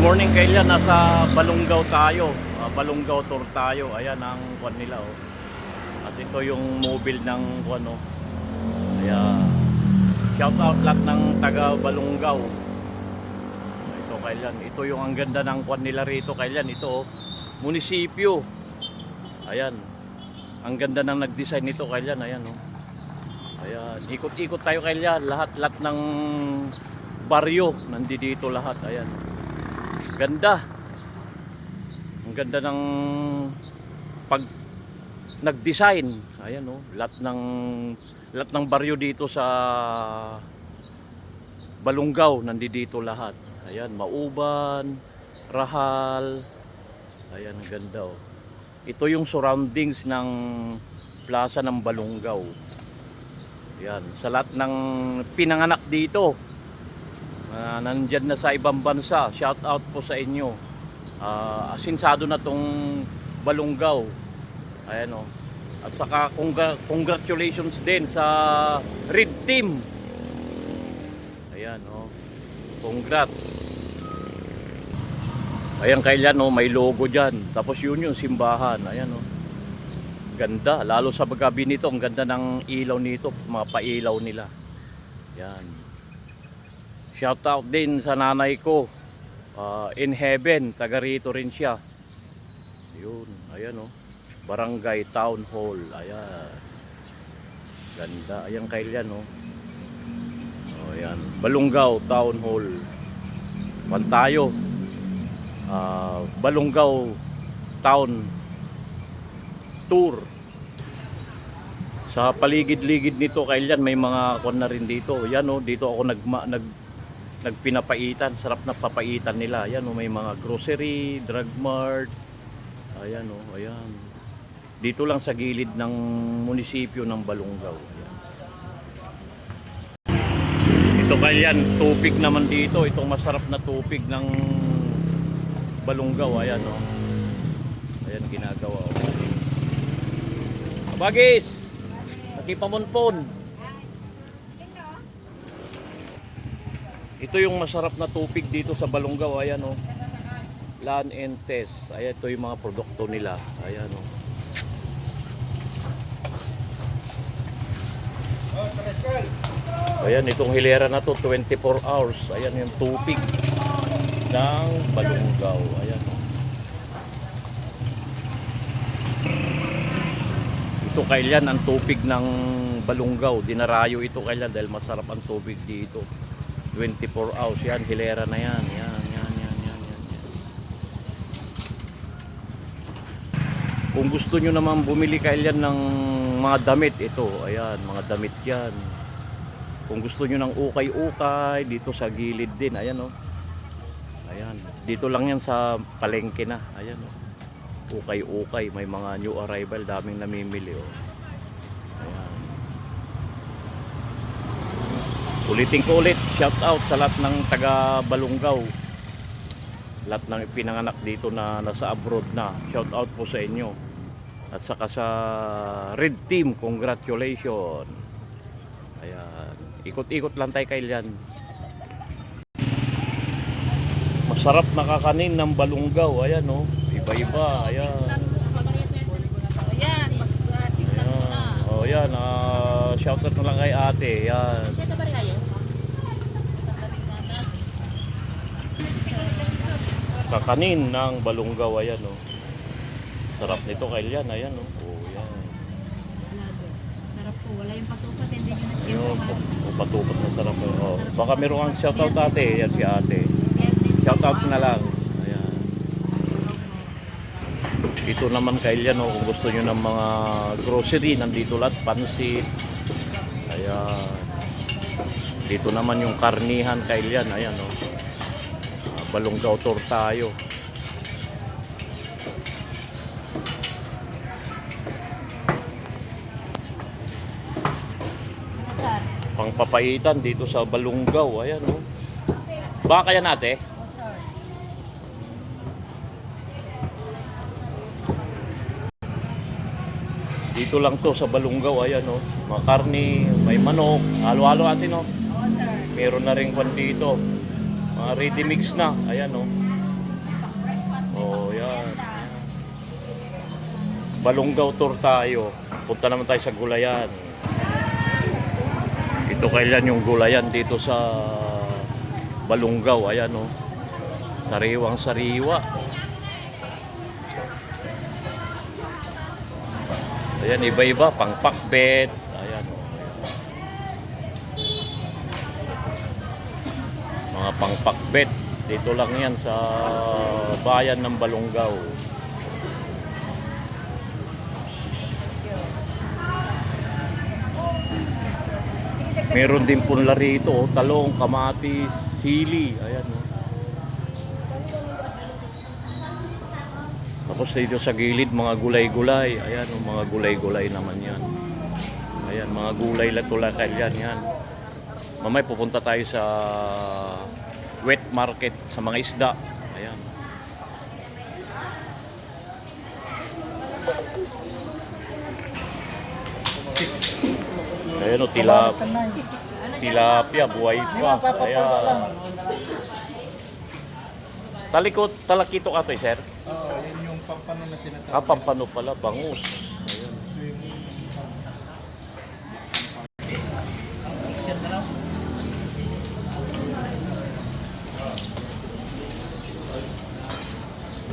morning kailan nasa Balunggaw tayo. Ah, Balunggaw tour tayo. Ayan ang kwan nila oh. At ito yung mobile ng kwan oh. Kaya shout out lahat ng taga Balunggaw. Ito kailan. Ito yung ang ganda ng kwan nila rito kailan. Ito oh. Munisipyo. Ayan. Ang ganda ng nag-design nito kailan. Ayan oh. Ayan. Ikot-ikot tayo kailan. Lahat-lahat ng baryo nandito lahat. Ayan. Ganda. Ang ganda ng pag nag-design. Ayan oh, lahat ng lahat ng baryo dito sa Balunggaw nandito lahat. Ayan, Mauban, Rahal. Ayan, ang ganda oh. Ito yung surroundings ng plaza ng Balunggaw. Ayan, sa lahat ng pinanganak dito. Uh, nandyan na sa ibang bansa. Shout out po sa inyo. Ah, asinsado na tong Balunggaw. Ayan o. At saka congra- congratulations din sa Red Team. Ayan o. Congrats. Ayan kailan o, may logo dyan. Tapos yun yung simbahan. Ayan o. Ganda. Lalo sa gabi nito, ang ganda ng ilaw nito. Mga pailaw nila. Yan. Shout out din sa nanay ko. ah, in heaven, taga rito rin siya. Yun, ayan oh. Barangay Town Hall. Ayan. Ganda. Ayan kailan oh. Oh, ayan. Balunggaw Town Hall. Pantayo. Ah, Balunggaw Town Tour. Sa paligid-ligid nito kailan may mga kon na rin dito. Yan oh, dito ako nag nag nagpinapaitan, sarap na papaitan nila. Ayan oh, may mga grocery, drug mart. Ayan oh, ayan. Dito lang sa gilid ng munisipyo ng Balungaw. Ayan. Ito kailan, tupig naman dito. Itong masarap na tupig ng Balungaw. Ayan oh. Ayan ginagawa oh. Bagis! Nakipamonpon. Ito yung masarap na tupig dito sa Balungaw. Ayan oh. Land and Test. Ayan, ito yung mga produkto nila. Ayan oh. Ayan, itong hilera na to 24 hours. Ayan yung tupig ng Balungaw. Ayan oh. Ito kailan ang tubig ng Balungaw. Dinarayo ito kailan dahil masarap ang tubig dito. 24 hours. Yan, hilera na yan. Yan, yan, yan, yan, yan. yan. Kung gusto nyo naman bumili kailan ng mga damit, ito. Ayan, mga damit yan. Kung gusto nyo ng ukay-ukay, dito sa gilid din. Ayan, oh. Ayan. Dito lang yan sa palengke na. Ayan, oh ukay-ukay. May mga new arrival, daming namimili. Oh. Ulitin ko ulit, shout out sa lahat ng taga Balunggaw. Lahat ng pinanganak dito na nasa abroad na. Shout out po sa inyo. At saka sa Red Team, congratulations. Ayan. Ikot-ikot lang tayo kailan. Masarap nakakanin ng balunggaw. Ayan oh. Iba-iba. Ayan. Ayan. Ayan. Oh, yan. Ah, shout out na lang kay ate. Yan. Kaya ba rin kayo? Sandali nga na. Kakanin ng balunggaw. Ayan oh. Sarap nito kailan. Ayan oh. Oh, yan. Sarap po. Wala yung patupat. Hindi nyo Ayun, nag-iwan. oh, patupat na sarap. Oh. Baka meron kang shout out ate. Yan si ate. Shout out na lang. Ayan. Dito naman kailan oh, kung gusto nyo ng mga grocery, nandito lahat, pansit. Ayan. Dito naman yung karnihan kailan, ayan oh. Balunggaw tour tayo. Pangpapaitan dito sa Balunggaw, ayan oh. Baka yan ate? Dito lang to sa Balunggaw, ayan oh. Mga karni, may manok, halo-halo atin oh. Oo, sir. Meron na rin kwan dito. Mga ready mix na, ayan oh. Oh, yan. Balunggaw tour tayo. Punta naman tayo sa Gulayan. Ito kailan yung Gulayan dito sa Balunggaw. Ayan oh. Sariwang sariwa. Ayan, iba-iba. Pang pakbet. Ayan oh. Mga pang pakbet. Dito lang yan sa bayan ng Balunggaw. Meron din punla rito, oh, talong, kamatis, sili. Ayan, oh. Tapos dito sa gilid, mga gulay-gulay. Ayan, oh, mga gulay-gulay naman yan. Ayan, mga gulay latulakal yan, yan. Mamay pupunta tayo sa wet market sa mga isda. Ayan. Ayan o, tilap, tilapia, buhay pa. Ayan. Talikot, talakito ka to, eh, sir? Oo, yan yung pampano na tinatawag. Ah, pampano pala, bangus. Ayan.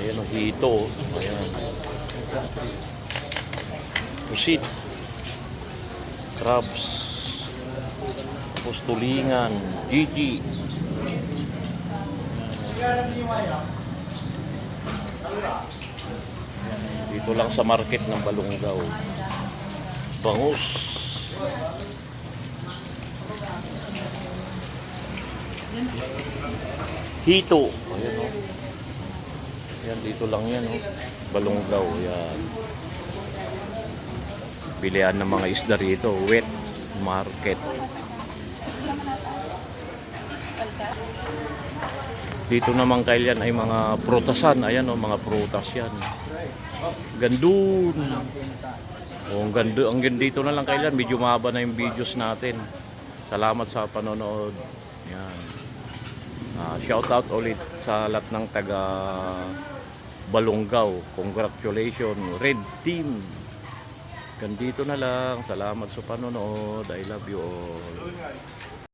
Ayan ang hito. oh. Ayan. Pusit. Crabs. Tapos tulingan. Gigi. Dito lang sa market ng Balunggaw. Bangus. Hito. Ayan o. Yan, dito lang yan o. Balunggaw. Yan. Bilihan ng mga isda rito. Wet market. Dito naman kailan ay mga prutasan. Ayan o, mga prutas yan. Gandun. O, ang gando, ang dito na lang kailan. Medyo mahaba na yung videos natin. Salamat sa panonood. Yan. Ah, shout out ulit sa lahat ng taga Balunggaw. Congratulations, Red Team. Gandito na lang. Salamat sa panonood. I love you all.